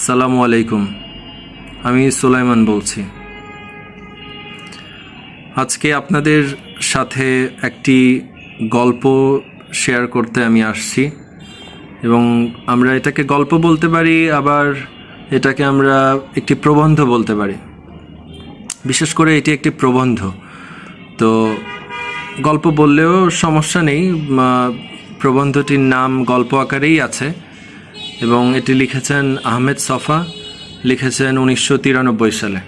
আসসালামু আলাইকুম। আমি সুলাইমান বলছি। আজকে আপনাদের সাথে একটি গল্প শেয়ার করতে আমি আসছি এবং আমরা এটাকে গল্প বলতে পারি, আবার এটাকে আমরা একটি প্রবন্ধ বলতে পারি। বিশেষ করে এটি একটি প্রবন্ধ। তো গল্প বললেও সমস্যা নেই প্রবন্ধটির নাম গল্প আকারেই আছে। এবং এটি লিখেছেন আহমেদ সফা, লিখেছেন উনিশশো তিরানব্বই সালে।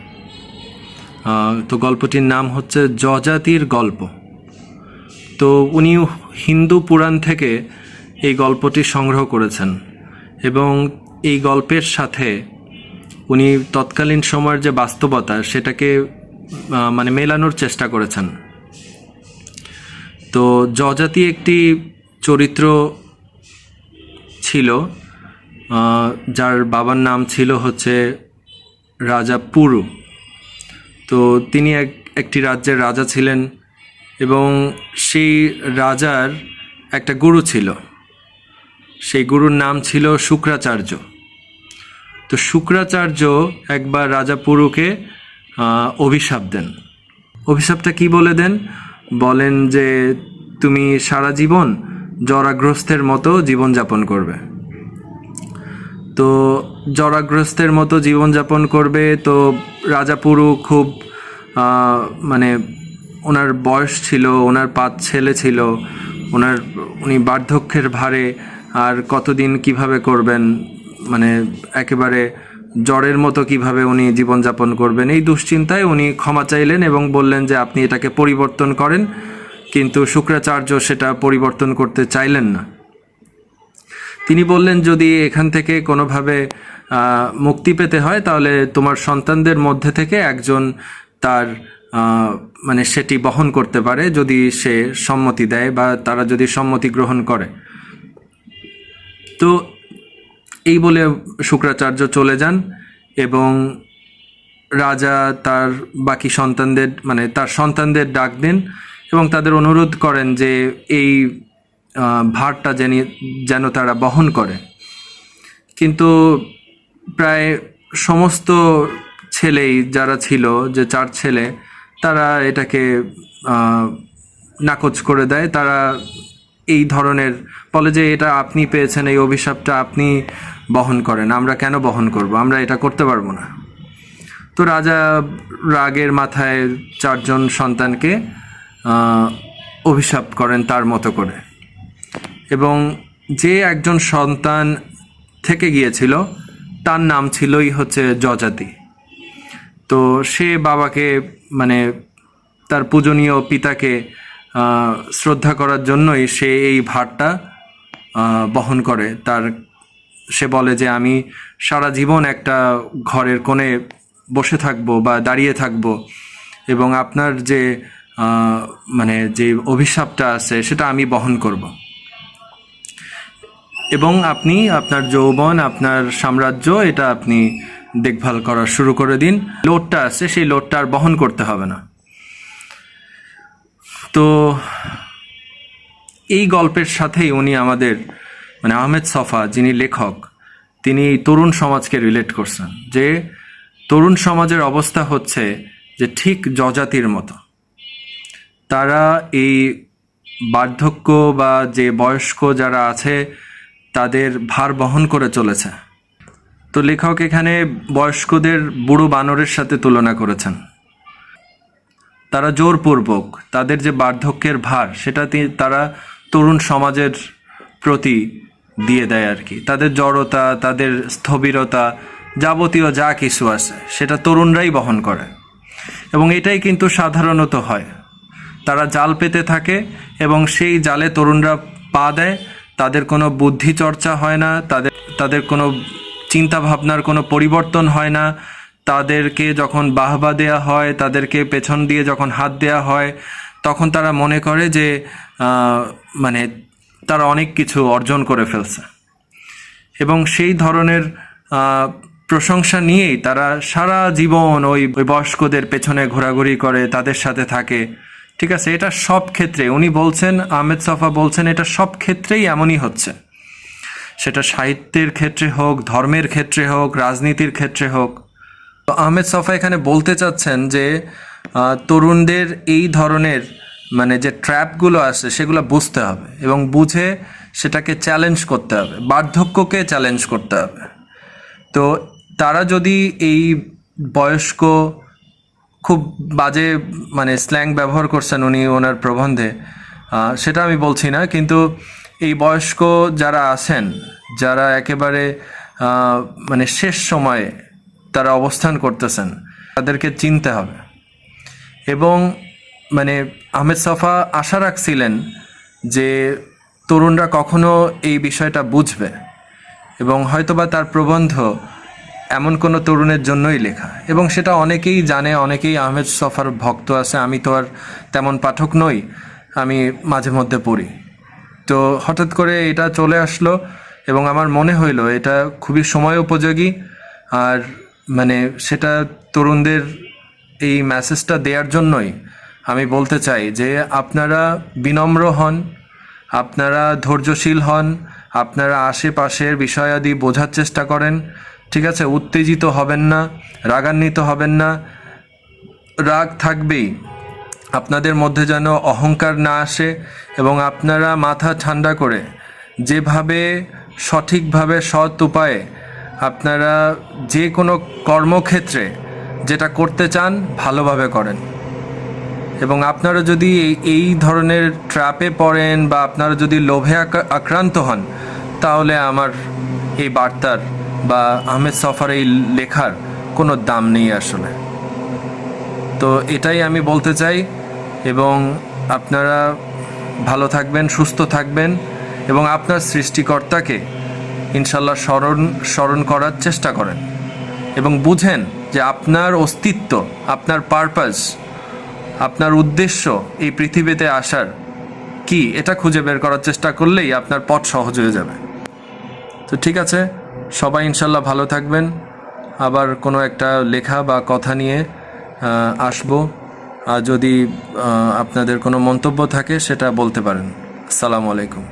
তো গল্পটির নাম হচ্ছে জজাতির গল্প। তো উনি হিন্দু পুরাণ থেকে এই গল্পটি সংগ্রহ করেছেন এবং এই গল্পের সাথে উনি তৎকালীন সময়ের যে বাস্তবতা সেটাকে মানে মেলানোর চেষ্টা করেছেন। তো জজাতি একটি চরিত্র ছিল যার বাবার নাম ছিল হচ্ছে রাজা পুরু। তো তিনি এক, একটি রাজ্যের রাজা ছিলেন এবং সেই রাজার একটা গুরু ছিল। সেই গুরুর নাম ছিল শুক্রাচার্য। তো শুক্রাচার্য একবার রাজা পুরুকে অভিশাপ দেন। অভিশাপটা কি বলে দেন? বলেন যে, তুমি সারা জীবন জরাগ্রস্তের মতো জীবনযাপন করবে। তো জরাগ্রস্তের মতো জীবনযাপন করবে। তো রাজাপুরু খুব মানে ওনার বয়স ছিল, ওনার পাঁচ ছেলে ছিল, ওনার, উনি বার্ধক্যের ভারে আর কতদিন কীভাবে করবেন মানে একেবারে জ্বরের মতো কীভাবে উনি জীবনযাপন করবেন, এই দুশ্চিন্তায় উনি ক্ষমা চাইলেন এবং বললেন যে আপনি এটাকে পরিবর্তন করেন, কিন্তু শুক্রাচার্য সেটা পরিবর্তন করতে চাইলেন না। তিনি বললেন, যদি এখান থেকে কোনোভাবে মুক্তি পেতে হয়, তাহলে তোমার সন্তানদের মধ্যে থেকে একজন তার মানে সেটি বহন করতে পারে যদি সে সম্মতি দেয় বা তারা যদি সম্মতি গ্রহণ করে। তো এই বলে শুক্রাচার্য চলে যান এবং রাজা তার বাকি সন্তানদের মানে তার সন্তানদের ডাক দেন এবং তাদের অনুরোধ করেন যে, এই ভারটা যেন যেন তারা বহন করে। কিন্তু প্রায় সমস্ত ছেলেই যারা ছিল, যে চার ছেলে, তারা এটাকে নাকচ করে দেয়। তারা এই ধরনের, বলে যে এটা আপনি পেয়েছেন, এই অভিশাপটা আপনি বহন করেন, আমরা কেন বহন করব? আমরা এটা করতে পারব না। তো রাজা রাগের মাথায় চারজন সন্তানকে অভিশাপ করেন তার মতো করে। এবং যে একজন সন্তান থেকে গিয়েছিল, তার নাম ছিলই হচ্ছে যজাতি তো সে বাবাকে মানে তার পূজনীয় পিতাকে শ্রদ্ধা করার জন্যই সে এই ভারটা বহন করে। তার, সে বলে যে, আমি সারা জীবন একটা ঘরের কোণে বসে থাকব বা দাঁড়িয়ে থাকব এবং আপনার যে মানে যে অভিশাপটা আছে, সেটা আমি বহন করব। এবং আপনি আপনার যৌবন, আপনার সাম্রাজ্য, এটা আপনি দেখভাল করা শুরু করে দিন। লোডটা আছে, সেই লোডটা আর বহন করতে হবে না। তো এই গল্পের সাথেই উনি আমাদের মানে আহমেদ সফা যিনি লেখক, তিনি তরুণ সমাজকে রিলেট করছেন যে তরুণ সমাজের অবস্থা হচ্ছে যে ঠিক যজাতির মতো। তারা এই বার্ধক্য বা যে বয়স্ক যারা আছে তাদের ভার বহন করে চলেছে। তো লেখক এখানে বয়স্কদের বুড়ো বানরের সাথে তুলনা করেছেন। তারা জোরপূর্বক তাদের যে বার্ধক্যের ভার, সেটা তারা তরুণ সমাজের প্রতি দিয়ে দেয় আর কি। তাদের জড়তা, তাদের স্থবিরতা যাবতীয় যা কিছু আছে, সেটা তরুণরাই বহন করে। এবং এটাই কিন্তু সাধারণত হয়। তারা জাল পেতে থাকে এবং সেই জালে তরুণরা পা দেয় তাদের কোনো বুদ্ধি চর্চা হয় না, তাদের তাদের কোনো চিন্তা ভাবনার কোনো পরিবর্তন হয় না। তাদেরকে যখন বাহবা দেয়া হয়, তাদেরকে পেছন দিয়ে যখন হাত দেয়া হয়, তখন তারা মনে করে যে মানে তারা অনেক কিছু অর্জন করে ফেলছে। এবং সেই ধরনের প্রশংসা নিয়েই তারা সারা জীবন ওই বয়স্কদের পেছনে ঘোরাঘুরি করে, তাদের সাথে থাকে। ঠিক আছে, এটা সব ক্ষেত্রে, উনি বলছেন, আহমেদ সফা বলছেন, এটা সব ক্ষেত্রেই এমনই হচ্ছে। সেটা সাহিত্যের ক্ষেত্রে হোক, ধর্মের ক্ষেত্রে হোক, রাজনীতির ক্ষেত্রে হোক। তো আহমেদ সফা এখানে বলতে চাচ্ছেন যে তরুণদের এই ধরনের মানে যে ট্র্যাপগুলো আছে, সেগুলো বুঝতে হবে এবং বুঝে সেটাকে চ্যালেঞ্জ করতে হবে, বার্ধক্যকে চ্যালেঞ্জ করতে হবে। তো তারা যদি এই বয়স্ক খুব বাজে মানে স্ল্যাং ব্যবহার করছেন উনি ওনার প্রবন্ধে। সেটা আমি বলছি না, কিন্তু এই বয়স্ক যারা আছেন, যারা একেবারে মানে শেষ সময়ে তারা অবস্থান করতেছেন, তাদেরকে চিনতে হবে। এবং মানে আহমেদ সাফা আশা রাখছিলেন যে তরুণরা কখনো এই বিষয়টা বুঝবে। এবং হয়তোবা তার প্রবন্ধ এমন কোনো তরুণের জন্যই লেখা। এবং সেটা অনেকেই জানে, অনেকেই আহমেদ সফার ভক্ত আছে, আমি তো আর তেমন পাঠক নই, আমি মাঝে মধ্যে পড়ি। তো হঠাৎ করে এটা চলে আসলো এবং আমার মনে হইল, এটা খুবই সময় উপযোগী, আর মানে সেটা তরুণদের এই মেসেজটা দেওয়ার জন্যই আমি বলতে চাই যে, আপনারা বিনম্র হন, আপনারা ধৈর্যশীল হন, আপনারা আশেপাশের বিষয়াদি বোঝার চেষ্টা করেন ঠিক আছে, উত্তেজিত হবেন না, রাগান্বিত হবেন না। রাগ থাকবেই। আপনাদের মধ্যে যেন অহংকার না আসে এবং আপনারা মাথা ঠান্ডা করে যেভাবে, সঠিকভাবে সৎ উপায়ে আপনারা যে কোনো কর্মক্ষেত্রে যেটা করতে চান, ভালোভাবে করেন। এবং আপনারা যদি এই- ধরনের ট্র্যাপে পড়েন বা আপনারা যদি লোভে আক্রা- আক্রান্ত হন, তাহলে আমার এই বার্তার বা আহমেদ সফার এই লেখার কোনো দাম নেই আসলে। তো এটাই আমি বলতে চাই এবং আপনারা ভালো থাকবেন, সুস্থ থাকবেন এবং আপনার সৃষ্টিকর্তাকে ইনশাল্লাহ স্মরণ স্মরণ করার চেষ্টা করেন এবং বুঝেন যে আপনার অস্তিত্ব, আপনার পারপাস আপনার উদ্দেশ্য এই পৃথিবীতে আসার কি, এটা খুঁজে বের করার চেষ্টা করলেই আপনার পথ সহজ হয়ে যাবে। তো ঠিক আছে সবাই ইনশাল্লাহ ভালো থাকবেন। আবার কোনো একটা লেখা বা কথা নিয়ে আসব। আর যদি আপনাদের কোনো মন্তব্য থাকে, সেটা বলতে পারেন। আসসালামু আলাইকুম।